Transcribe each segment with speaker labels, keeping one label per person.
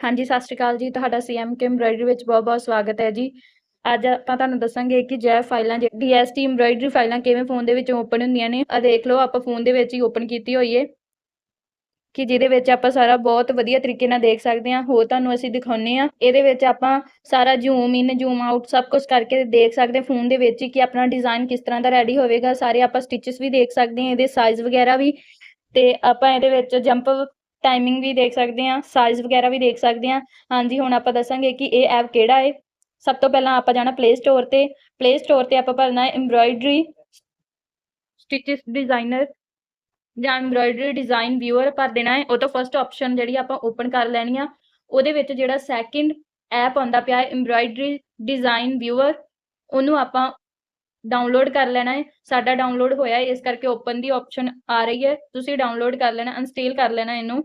Speaker 1: ਹਾਂਜੀ, ਸਤਿ ਸ਼੍ਰੀ ਅਕਾਲ ਜੀ। ਤੁਹਾਡਾ ਸੀਐਮਕੇ ਐਮਬਰਾਇਡਰੀ ਵਿੱਚ ਬਹੁਤ-ਬਹੁਤ ਸਵਾਗਤ ਹੈ ਜੀ। ਅੱਜ ਆਪਾਂ ਤੁਹਾਨੂੰ ਦੱਸਾਂਗੇ ਕਿ ਜੈ ਫਾਈਲਾਂ ਡੀਐਸਟੀ ਐਮਬਰਾਇਡਰੀ ਫਾਈਲਾਂ ਕਿਵੇਂ ਫੋਨ ਦੇ ਵਿੱਚ ਓਪਨ ਹੁੰਦੀਆਂ ਨੇ। ਆ ਦੇਖ ਲਓ, ਆਪਾਂ ਫੋਨ ਦੇ ਵਿੱਚ ਹੀ ਓਪਨ ਕੀਤੀ ਹੋਈ ਏ। ਕਿ ਜਿਹਦੇ ਵਿੱਚ ਆਪਾਂ ਸਾਰਾ ਬਹੁਤ ਵਧੀਆ ਤਰੀਕੇ ਨਾਲ ਦੇਖ ਸਕਦੇ ਹਾਂ। ਹੋਰ ਤੁਹਾਨੂੰ ਅਸੀਂ ਦਿਖਾਉਨੇ ਆ ਇਹਦੇ ਵਿੱਚ ਆਪਾਂ ਸਾਰਾ ਜ਼ੂਮ ਇਨ ਜ਼ੂਮ ਆਊਟ ਸਭ ਕੁਝ ਕਰਕੇ ਦੇਖ ਸਕਦੇ ਹਾਂ। ਫੋਨ ਦੇ ਵਿੱਚ ਹੀ ਕਿ ਆਪਣਾ ਡਿਜ਼ਾਈਨ ਕਿਸ ਤਰ੍ਹਾਂ ਦਾ ਰੈਡੀ ਹੋਵੇਗਾ। ਸਾਰੇ ਆਪਾਂ ਸਟਿਚਸ ਵੀ ਦੇਖ ਸਕਦੇ ਹਾਂ। ਇਹਦੇ ਸਾਈਜ਼ ਵਗੈਰਾ ਵੀ। ਤੇ ਆਪਾਂ ਇਹਦੇ ਵਿੱਚ ਜੰਪ ਟਾਈਮਿੰਗ ਵੀ ਦੇਖ ਸਕਦੇ ਹਾਂ ਸਾਈਜ਼ ਵਗੈਰਾ ਵੀ ਦੇਖ ਸਕਦੇ ਹਾਂ। ਹਾਂਜੀ, ਹੁਣ ਆਪਾਂ ਦੱਸਾਂਗੇ ਕਿ ਇਹ ਐਪ ਕਿਹੜਾ ਹੈ ਸਭ ਤੋਂ ਪਹਿਲਾਂ ਆਪਾਂ ਜਾਣਾ ਪਲੇ ਸਟੋਰ ਤੇ। ਪਲੇ ਸਟੋਰ ਤੇ ਆਪਾਂ ਭਰਨਾ ਹੈ ਐਮਬਰਾਇਡਰੀ ਸਟਿਚਸ ਡਿਜ਼ਾਈਨਰ ਜਾਂ ਐਮਬਰਾਇਡਰੀ ਡਿਜ਼ਾਈਨ ਵਿਊਅਰ ਭਰ ਦੇਣਾ ਹੈ। ਉਹ ਤੋਂ ਫਸਟ ਆਪਸ਼ਨ ਜਿਹੜੀ ਆਪਾਂ ਓਪਨ ਕਰ ਲੈਣੀ ਆ, ਉਹਦੇ ਵਿੱਚ ਜਿਹੜਾ ਸੈਕਿੰਡ ਐਪ ਆਉਂਦਾ ਪਿਆ ਹੈ ਐਮਬਰਾਇਡਰੀ ਡਿਜ਼ਾਈਨ ਵਿਊਅਰ ਉਹਨੂੰ ਆਪਾਂ ਡਾਊਨਲੋਡ ਕਰ ਲੈਣਾ ਹੈ। ਸਾਡਾ ਡਾਊਨਲੋਡ ਹੋਇਆ ਹੈ। ਇਸ ਕਰਕੇ ਓਪਨ ਦੀ ਆਪਸ਼ਨ ਆ ਰਹੀ ਹੈ। ਤੁਸੀਂ ਡਾਊਨਲੋਡ ਕਰ ਲੈਣਾ ਅਨਸਟੇਲ ਕਰ ਲੈਣਾ ਇਹਨੂੰ।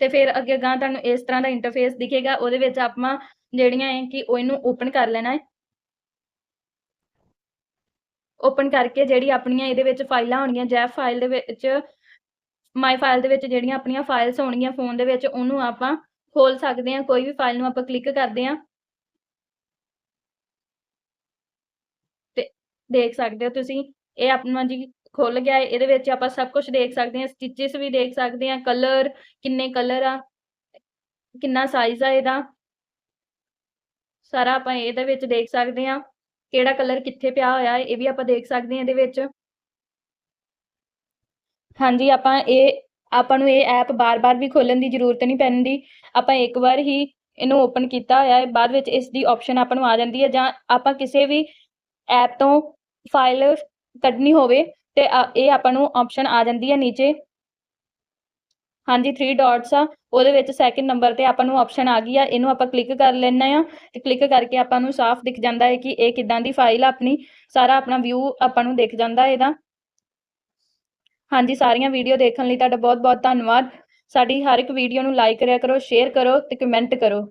Speaker 1: ਤੇ ਫਿਰ ਅੱਗੇ ਗਾਂ ਤੁਹਾਨੂੰ ਇਸ ਤਰ੍ਹਾਂ ਦਾ ਇੰਟਰਫੇਸ ਦਿਖੇਗਾ। ਉਹਦੇ ਵਿੱਚ ਆਪਾਂ ਜਿਹੜੀਆਂ ਹੈ ਕਿ ਉਹ ਇਹਨੂੰ ਓਪਨ ਕਰ ਲੈਣਾ ਹੈ। ਓਪਨ ਕਰਕੇ ਜਿਹੜੀ ਆਪਣੀਆਂ ਇਹਦੇ ਵਿੱਚ ਫਾਈਲਾਂ ਹੋਣਗੀਆਂ ਜੈਫ ਫਾਈਲ ਦੇ ਵਿੱਚ, ਮਾਈ ਫਾਈਲ ਦੇ ਵਿੱਚ ਜਿਹੜੀਆਂ ਆਪਣੀਆਂ ਫਾਈਲਸ ਹੋਣਗੀਆਂ ਫੋਨ ਦੇ ਵਿੱਚ, ਉਹਨੂੰ ਆਪਾਂ ਖੋਲ ਸਕਦੇ ਹਾਂ। ਕੋਈ ਵੀ ਫਾਈਲ ਨੂੰ ਆਪਾਂ ਕਲਿੱਕ ਕਰਦੇ ਹਾਂ। ਦੇਖ ਸਕਦੇ ਹੋ ਤੁਸੀਂ। ਇਹ ਆਪਣਾ ਜੀ ਖੁੱਲ ਗਿਆ, ਇਹਦੇ ਵਿੱਚ ਆਪਾਂ ਸਭ ਕੁਝ ਦੇਖ ਸਕਦੇ ਹਾਂ। ਸਟਿਚਸ ਵੀ ਦੇਖ ਸਕਦੇ ਹਾਂ। ਕਲਰ ਕਿੰਨੇ ਕਲਰ ਆ, ਕਿੰਨਾ ਸਾਈਜ਼ ਆ ਇਹਦਾ। ਸਾਰਾ ਆਪਾਂ ਇਹਦੇ ਵਿੱਚ ਦੇਖ ਸਕਦੇ ਹਾਂ। ਕਿਹੜਾ ਕਲਰ ਕਿੱਥੇ ਪਿਆ ਹੋਇਆ ਹੈ ਇਹ ਵੀ ਆਪਾਂ ਦੇਖ ਸਕਦੇ ਹਾਂ ਇਹਦੇ ਵਿੱਚ। ਹਾਂਜੀ, ਆਪਾਂ ਇਹ, ਆਪਾਂ ਨੂੰ ਇਹ ਐਪ ਬਾਰ-ਬਾਰ ਵੀ ਖੋਲਣ ਦੀ ਜ਼ਰੂਰਤ ਨਹੀਂ ਪੈਂਦੀ। ਆਪਾਂ ਇੱਕ ਵਾਰ ਹੀ ਇਹਨੂੰ ਓਪਨ ਕੀਤਾ ਹੋਇਆ ਹੈ। ਬਾਅਦ ਵਿੱਚ ਇਸ ਦੀ ਆਪਸ਼ਨ ਆਪਾਂ ਨੂੰ ਆ ਜਾਂਦੀ ਹੈ ਜਾਂ ਆਪਾਂ ਕਿਸੇ ਵੀ ਐਪ ਤੋਂ ਫਾਈਲ ਕੱਢਣੀ ਹੋਵੇ ਤੇ ਇਹ ਆਪਾਂ ਨੂੰ ਆਪਸ਼ਨ ਆ ਜਾਂਦੀ ਹੈ ਨੀਚੇ। ਹਾਂਜੀ 3 ਡਾਟਸ ਆ, ਉਹਦੇ ਵਿੱਚ ਸੈਕਿੰਡ ਨੰਬਰ ਤੇ ਆਪਾਂ ਨੂੰ ਆਪਸ਼ਨ ਆ ਗਈ ਆ, ਇਹਨੂੰ ਆਪਾਂ ਕਲਿੱਕ ਕਰ ਲੈਣਾ ਆ ਤੇ ਕਲਿੱਕ ਕਰਕੇ ਆਪਾਂ ਨੂੰ ਸਾਫ਼ ਦਿਖ ਜਾਂਦਾ ਹੈ ਕਿ ਇਹ ਕਿਦਾਂ ਦੀ ਫਾਈਲ ਆ ਆਪਣੀ, ਸਾਰਾ ਆਪਣਾ ਵਿਊ ਆਪਾਂ ਨੂੰ ਦਿਖ ਜਾਂਦਾ ਇਹਦਾ। ਹਾਂਜੀ, ਸਾਰੀਆਂ ਵੀਡੀਓ ਦੇਖਣ ਲਈ ਤੁਹਾਡਾ ਬਹੁਤ ਬਹੁਤ ਧੰਨਵਾਦ। ਸਾਡੀ ਹਰ ਇੱਕ ਵੀਡੀਓ ਨੂੰ ਲਾਈਕ ਕਰਿਆ ਕਰੋ ਸ਼ੇਅਰ ਕਰੋ ਤੇ ਕਮੈਂਟ ਕਰੋ।